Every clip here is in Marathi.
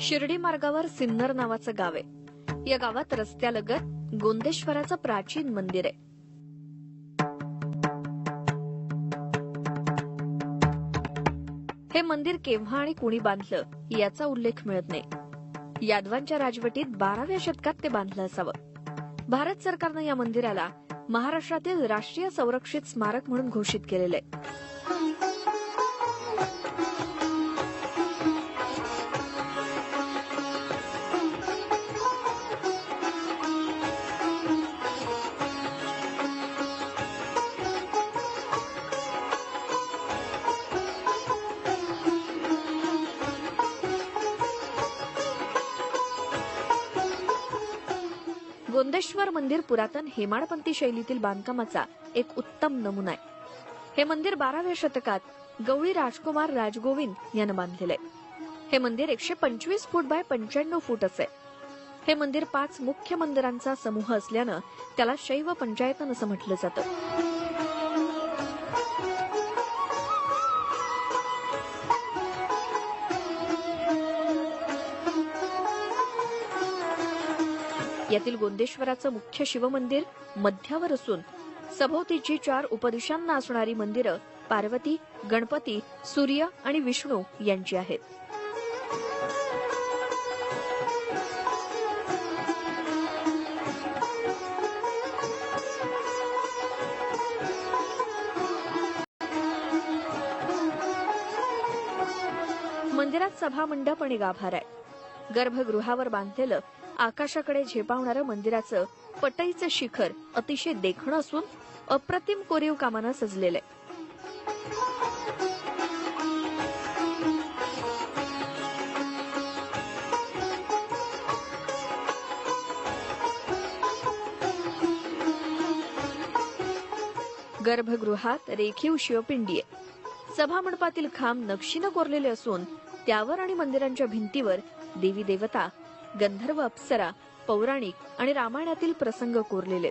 शिर्डी मार्गावर सिन्नर नावाचं गाव आहे. या गावात रस्त्यालगत गोंदेश्वराचं प्राचीन मंदिर आहे. हे मंदिर केव्हा आणि कुणी बांधलं याचा उल्लेख मिळत नाही. यादवांच्या राजवटीत बाराव्या शतकात ते बांधलं असावं. भारत सरकारनं या मंदिराला महाराष्ट्रातील राष्ट्रीय संरक्षित स्मारक म्हणून घोषित केलेलं आहे. गोंदेश्वर मंदिर पुरातन हेमाडपंथी शैलीतील बांधकामाचा एक उत्तम नमुना आहे. हे मंदिर बाराव्या शतकात गवळी राजकुमार राजगोविंद यानं बांधलेलं आहे. हे मंदिर एकशे पंचवीस फूट बाय पंच्याण्णव फूट असे हे मंदिर पाच मुख्य मंदिरांचा समूह असल्यानं त्याला शैव पंचायतन असं म्हटलं जातं. यातील गोंदेश्वराचं मुख्य शिवमंदिर मध्यावर असून सभोवतीची चार उपदिशांना असणारी मंदिरं पार्वती गणपती सूर्य आणि विष्णू यांची आहेत. मंदिरात सभामंडप आणि गाभार आहे गर्भगृहावर बांधलेलं आकाशाकडे झेपावणारं मंदिराचं पटईचं शिखर अतिशय देखणं असून अप्रतिम कोरीव कामानं सजलेलं आहे. गर्भगृहात रेखीव शिवपिंडी आहे. सभामंडपातील खांब नक्षीनं कोरलेले असून त्यावर आणि मंदिरांच्या भिंतीवर देवी देवता गंधर्व अप्सरा पौराणिक आणि रामायणातील प्रसंग कोरलेले.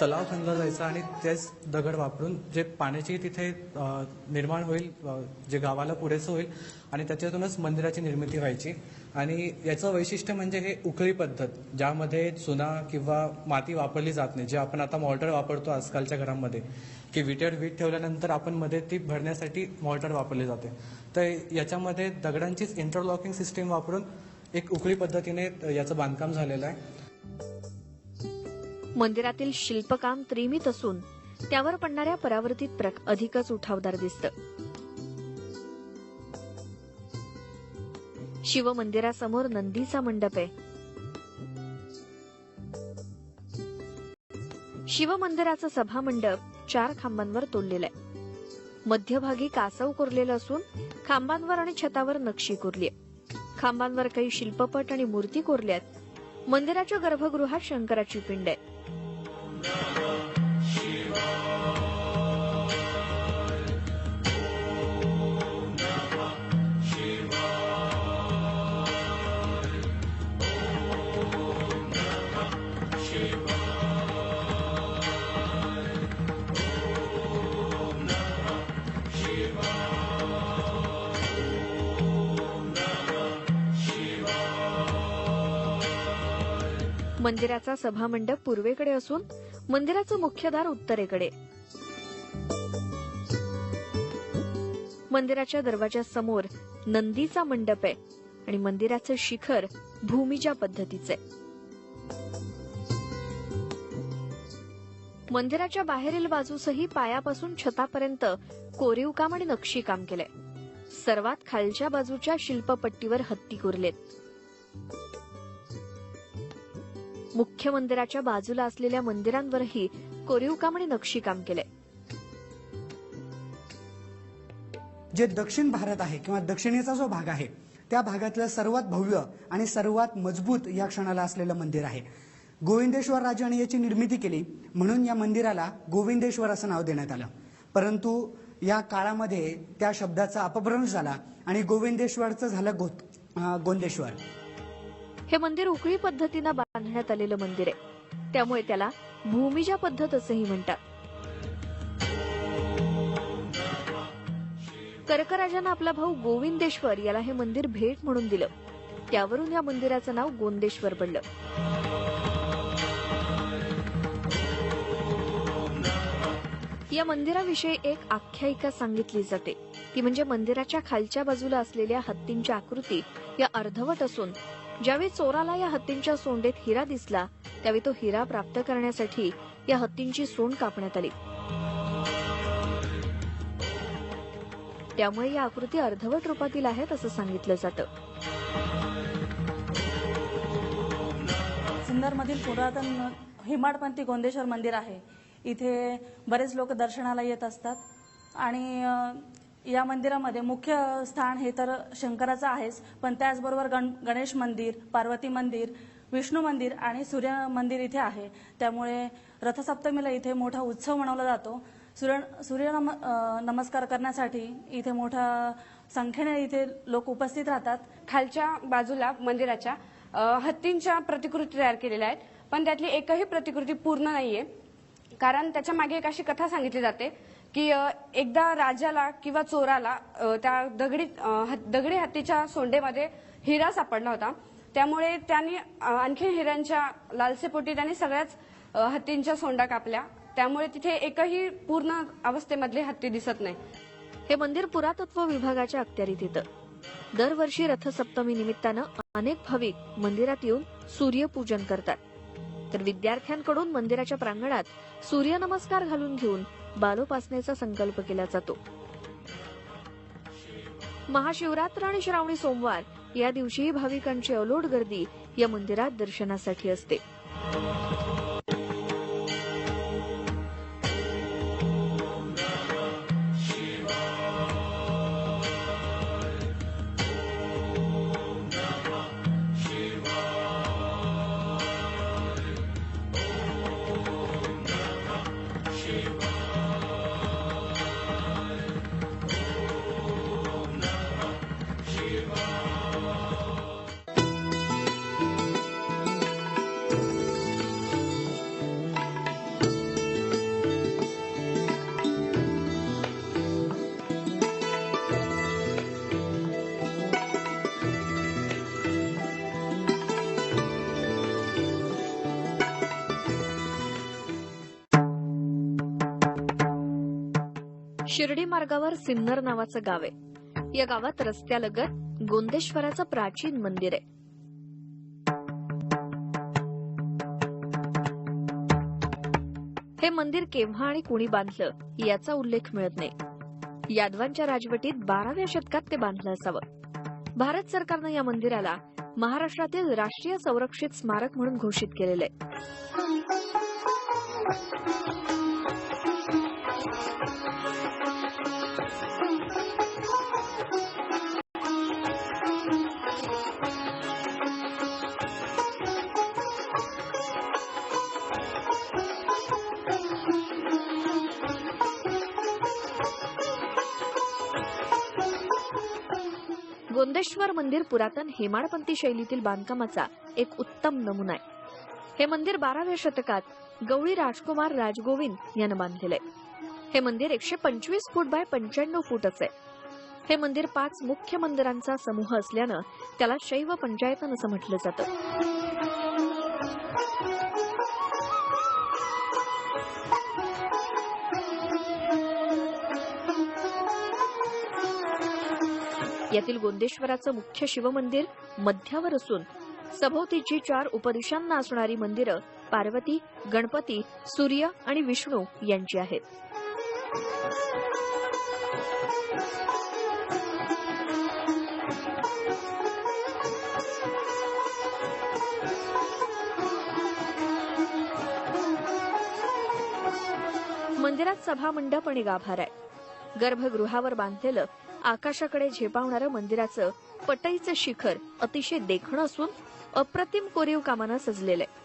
तलाव खणला जायचा आणि तेच दगड वापरून जे पाण्याची तिथे निर्माण होईल जे गावाला पुरेसं होईल आणि त्याच्यातूनच मंदिराची निर्मिती व्हायची. आणि याचं वैशिष्ट्य म्हणजे हे उकळी पद्धत ज्यामध्ये चुना किंवा माती वापरली जात नाही जे आपण आता मॉर्टर वापरतो आजकालच्या घरांमध्ये की विटेवर वीट ठेवल्यानंतर आपण मध्ये ती भरण्यासाठी मॉर्टर वापरली जाते. तर याच्यामध्ये दगडांचीच इंटरलॉकिंग सिस्टीम वापरून एक उकळी पद्धतीने याचं बांधकाम झालेलं आहे. मंदिरातील शिल्पकाम त्रिमित असून त्यावर पडणाऱ्या परावर्तित प्रक अधिकच उठावदार दिसतं. शिव मंदिरासमोर नंदीचा मंडप आहे. शिव मंदिराचं सभामंडप चार खांबांवर तोडलेलं आहे. मध्यभागी कासव कोरलेलं असून खांबांवर आणि छतावर नक्षी कोरली खांबांवर काही शिल्पपट आणि मूर्ती कोरल्यात. मंदिराच्या गर्भगृहात शंकराची पिंड आहे मंदिराचा सभामंडप पूर्वेकडे असून मंदिराचं मुख्य दार उत्तरेकडे. मंदिराच्या दरवाजासमोर नंदीचा मंडप आहे आणि मंदिराचं शिखर भूमीच्या पद्धतीचं आहे. मंदिराच्या बाहेरील बाजूसही पायापासून छतापर्यंत कोरीव काम आणि नक्षीकाम केलंय. सर्वात खालच्या बाजूच्या शिल्पपट्टीवर हत्ती कोरलेत. मुख्य मंदिराच्या बाजूला असलेल्या मंदिरांवरही कोरीव काम आणि नक्षीकाम केले. जे दक्षिण भारत आहे किंवा दक्षिणेचा जो भाग आहे त्या भागातलं सर्वात भव्य आणि सर्वात मजबूत या क्षणाला असलेलं मंदिर आहे. गोविंदेश्वर राजाने याची निर्मिती केली म्हणून या मंदिराला गोविंदेश्वर असं नाव देण्यात आलं. परंतु या काळामध्ये त्या शब्दाचा अपभ्रंश झाला आणि गोविंदेश्वरचं झालं गोत गोंदेश्वर. हे मंदिर उकळी पद्धतीनं बांधण्यात आलेलं मंदिर आहे. त्यामुळे त्याला भूमिजा पद्धत असंही म्हणतात. कर्कराजानं आपला भाऊ गोविंदेश्वर याला हे मंदिर भेट म्हणून दिलं. त्यावरून या मंदिराचं नाव गोंदेश्वर पडलं. या मंदिराविषयी एक आख्यायिका सांगितली जाते. ती म्हणजे मंदिराच्या खालच्या बाजूला असलेल्या हत्तींची आकृती या अर्धवट असून ज्यावेळी चोराला या हत्तींच्या सोंडेत हिरा दिसला त्यावेळी तो हिरा प्राप्त करण्यासाठी या हत्तींची सोंड कापण्यात आली. त्यामुळे या आकृती अर्धवट रूपातील आहेत असं सांगितलं जातं. सिन्नरमधील पुरातन हिमाडपंथी गोंदेश्वर मंदिर आहे. इथे बरेच लोक दर्शनाला येत असतात. आणि या मंदिरामध्ये मुख्य स्थान हे तर शंकराचं आहेच पण त्याचबरोबर गण गणेश मंदिर पार्वती मंदिर विष्णू मंदिर आणि सूर्य मंदिर इथे आहे. त्यामुळे रथसप्तमीला इथे मोठा उत्सव मनवला जातो. सूर्य सूर्य नम नमस्कार करण्यासाठी इथे मोठ्या संख्येने इथे लोक उपस्थित राहतात. खालच्या बाजूला मंदिराच्या हत्तींच्या प्रतिकृती तयार केलेल्या आहेत पण त्यातली एकही प्रतिकृती पूर्ण नाहीये. कारण त्याच्यामागे एक अशी कथा सांगितली जाते की एकदा राजाला किंवा चोराला त्या दगडी दगडी हत्तीच्या सोंडेमध्ये हिरा सापडला होता. त्यामुळे त्यांनी आणखी हिऱ्यांच्या लालसेपोटी त्यांनी सगळ्याच हत्तींच्या सोंडा कापल्या. त्यामुळे तिथे एकही पूर्ण अवस्थेमधले हत्ती दिसत नाही. हे मंदिर पुरातत्व विभागाच्या अखत्यारीत येतं. दरवर्षी रथसप्तमी निमित्तानं अनेक भाविक मंदिरात येऊन सूर्यपूजन करतात. तर विद्यार्थ्यांकडून मंदिराच्या प्रांगणात सूर्यनमस्कार घालून घेऊन बालोपासनेचा संकल्प केला जातो. महाशिवरात्र आणि श्रावणी सोमवार या दिवशीही भाविकांची अलोट गर्दी या मंदिरात दर्शनासाठी असते. शिर्डी मार्गावर सिन्नर नावाचं गाव आहे. या गावात रस्त्यालगत गोंदेश्वराचं प्राचीन मंदिर आहे. हे मंदिर केव्हा आणि कुणी बांधलं याचा उल्लेख मिळत नाही. यादवांच्या राजवटीत बाराव्या शतकात ते बांधलं असावं. भारत सरकारनं या मंदिराला महाराष्ट्रातील राष्ट्रीय संरक्षित स्मारक म्हणून घोषित केलेलं आहे. चंदेश्वर मंदिर पुरातन हेमाडपंथी शैलीतील बांधकामाचा एक उत्तम नमुना आहे. हे मंदिर बाराव्या शतकात गवळी राजकुमार राजगोविंद यानं बांधलेलं आहे. हे मंदिर एकशे पंचवीस फूट बाय पंच्याण्णव फूटच आहे. हे मंदिर पाच मुख्य मंदिरांचा समूह असल्यानं त्याला शैव पंचायतन असं म्हटलं जातं. यातील गोंदेश्वराचं मुख्य शिवमंदिर मध्यावर असून सभोवतीची चार उपदिशांना असणारी मंदिरं पार्वती गणपती सूर्य आणि विष्णू यांची आहेत. मंदिरात सभा मंडप आणि गाभार आहे गर्भगृहावर बांधलेलं आकाशाकडे झेपावणारं मंदिराचं पटईचं शिखर अतिशय देखणं असून अप्रतिम कोरीव कामानं सजलेलं आहे.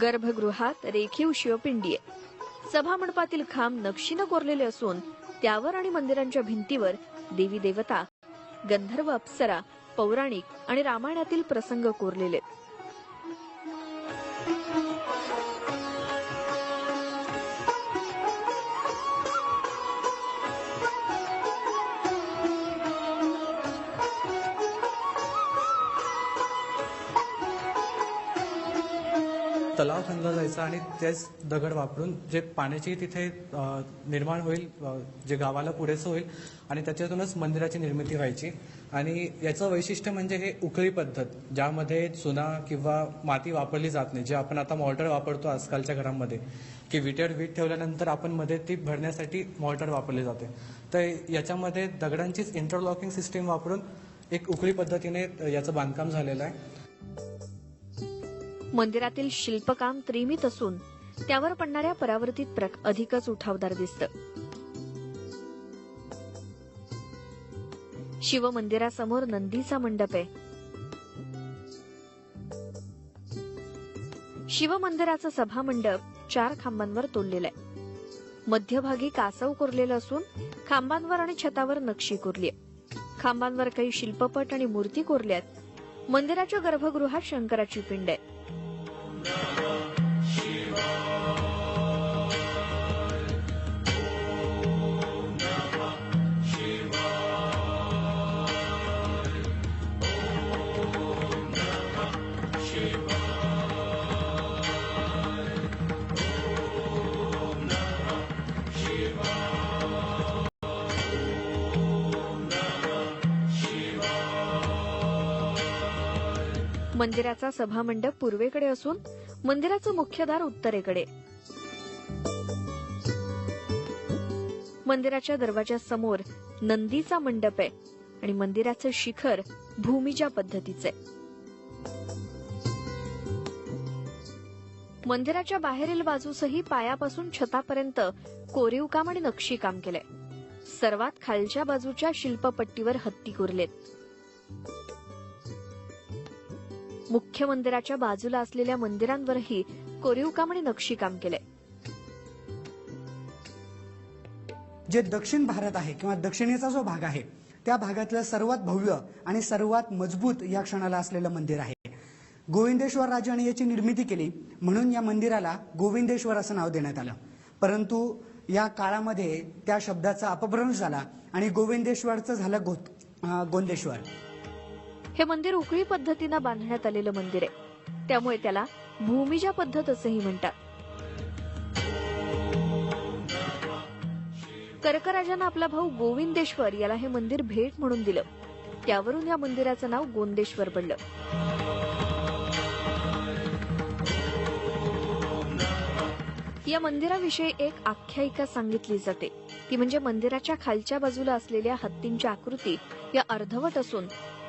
गर्भगृहात रेखीव शिवपिंडी आहे. सभामंडपातील खांब नक्षीनं कोरलेले असून त्यावर आणि मंदिरांच्या भिंतीवर देवी देवता गंधर्व अप्सरा पौराणिक आणि रामायणातील प्रसंग कोरलेले तलाव खणला जायचा आणि तेच दगड वापरून जे पाण्याची तिथे निर्माण होईल जे गावाला पुरेसं होईल आणि त्याच्यातूनच मंदिराची निर्मिती व्हायची. आणि याचं वैशिष्ट्य म्हणजे हे उकळी पद्धत ज्यामध्ये चुना किंवा माती वापरली जात नाही जे आपण आता मॉर्टर वापरतो आजकालच्या घरांमध्ये की विटेवर वीट ठेवल्यानंतर आपण मध्ये ती भरण्यासाठी मॉर्टर वापरली जाते. तर याच्यामध्ये दगडांचीच इंटरलॉकिंग सिस्टीम वापरून एक उकळी पद्धतीने याचं बांधकाम झालेलं आहे. मंदिरातील शिल्पकाम त्रिमित असून त्यावर पडणाऱ्या परावर्तित प्रक अधिकच उठावदार दिसतं. शिवमंदिरासमोर नंदीचा मंडप आहे. शिवमंदिराचं सभामंडप चार खांबांवर तोललेलं आहे. मध्यभागी कासव कोरलेलं असून खांबांवर आणि छतावर नक्षी कोरली आहे खांबांवर काही शिल्पपट आणि मूर्ती कोरल्यात मंदिराच्या गर्भगृहात शंकराची पिंड आहे मंदिराचा सभामंडप पूर्वेकडे असून मंदिराचं मुख्य दार उत्तरेकडे. मंदिराच्या दरवाजासमोर नंदीचा मंडप आहे आणि मंदिराचं शिखर भूमीच्या पद्धतीचे. मंदिराच्या बाहेरील बाजूसही पायापासून छतापर्यंत कोरीव काम आणि नक्षी काम केलंय सर्वात खालच्या बाजूच्या शिल्पपट्टीवर हत्ती कोरलेत. मुख्य मंदिराच्या बाजूला असलेल्या मंदिरांवरही कोरीव काम आणि नक्षीकाम केले. जे दक्षिण भारत आहे किंवा दक्षिणेचा जो भाग आहे त्या भागातलं सर्वात भव्य आणि सर्वात मजबूत या क्षणाला असलेलं मंदिर आहे. गोविंदेश्वर राजाने याची निर्मिती केली म्हणून या मंदिराला गोविंदेश्वर असं नाव देण्यात आलं. परंतु या काळामध्ये त्या शब्दाचा अपभ्रंश झाला आणि गोविंदेश्वरचं झालं गो गोंदेश्वर. हे मंदिर उकळी पद्धतीनं बांधण्यात आलेलं मंदिर आहे. त्यामुळे त्याला भूमिजा पद्धत असंही म्हणतात. कर्कराजानं आपला भाऊ गोविंदेश्वर याला हे मंदिर भेट म्हणून दिलं. त्यावरून या मंदिराचं नाव गोंदेश्वर पडलं. या मंदिराविषयी एक आख्यायिका सांगितली जाते. ती म्हणजे मंदिराच्या खालच्या बाजूला असलेल्या हत्तींची आकृती या अर्धवट असून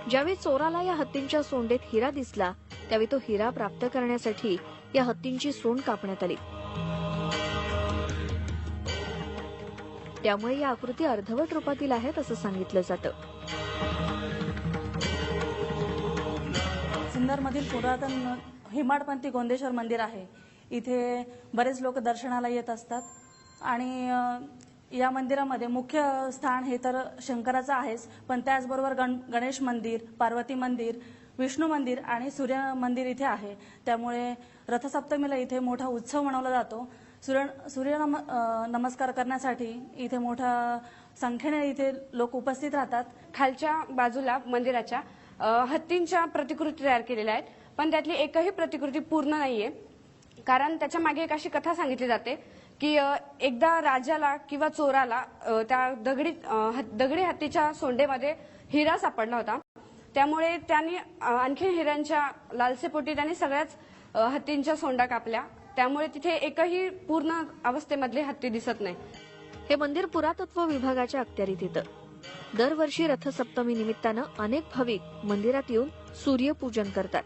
ज्यावेळी चोराला या हत्तींच्या सोंडेत हिरा दिसला त्यावेळी तो हिरा प्राप्त करण्यासाठी या हत्तींची सोंड कापण्यात आली. त्यामुळे या आकृती अर्धवट रूपातील आहेत असं सांगितलं जातं. सिन्नरमधील पुरातन हिमाडपंथी गोंदेश्वर मंदिर आहे. इथे बरेच लोक दर्शनाला येत असतात. आणि या मंदिरामध्ये मुख्य स्थान हे तर शंकराचं आहेच पण त्याचबरोबर गण गणेश मंदिर पार्वती मंदिर विष्णू मंदिर आणि सूर्य मंदिर इथे आहे. त्यामुळे रथसप्तमीला इथे मोठा उत्सव मनवला जातो. सूर्य सूर्य नम नमस्कार करण्यासाठी इथे मोठ्या संख्येने इथे लोक उपस्थित राहतात. खालच्या बाजूला मंदिराच्या हत्तींच्या प्रतिकृती तयार केलेल्या आहेत. पण त्यातली एकही प्रतिकृती पूर्ण नाहीये. कारण त्याच्यामागे एक अशी कथा सांगितली जाते. की एकदा राजाला किंवा चोराला त्या दगडी दगडी हत्तीच्या सोंडेमध्ये हिरा सापडला होता. त्यामुळे त्यांनी आणखी हिऱ्यांच्या लालसेपोटी त्यांनी सगळ्याच हत्तींच्या सोंडा कापल्या. त्यामुळे तिथे एकही पूर्ण अवस्थेमधले हत्ती दिसत नाही. हे मंदिर पुरातत्व विभागाच्या अखत्यारीत येतं. दरवर्षी रथसप्तमी निमित्तानं अनेक भाविक मंदिरात येऊन सूर्यपूजन करतात.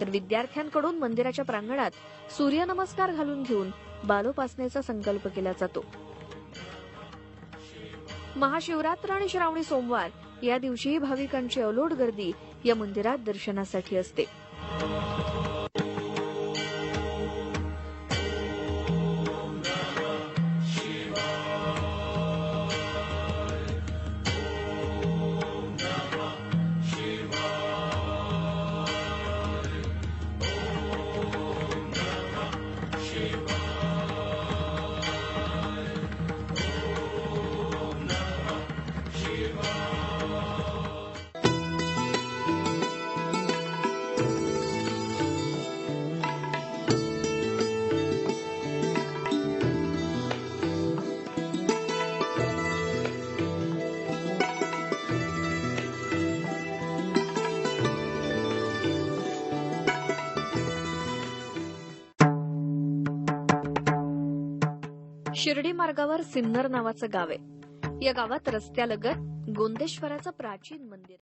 तर विद्यार्थ्यांकडून मंदिराच्या प्रांगणात सूर्यनमस्कार घालून घेऊन बालोपासनेचा संकल्प केला जातो. महाशिवरात्र आणि श्रावणी सोमवार या दिवशीही भाविकांची अलोट गर्दी या मंदिरात दर्शनासाठी असते. शिर्डी मार्गावर सिन्नर नावाचं गाव आहे या गावात रस्त्यालगत गोंदेश्वराचं प्राचीन मंदिर आहे.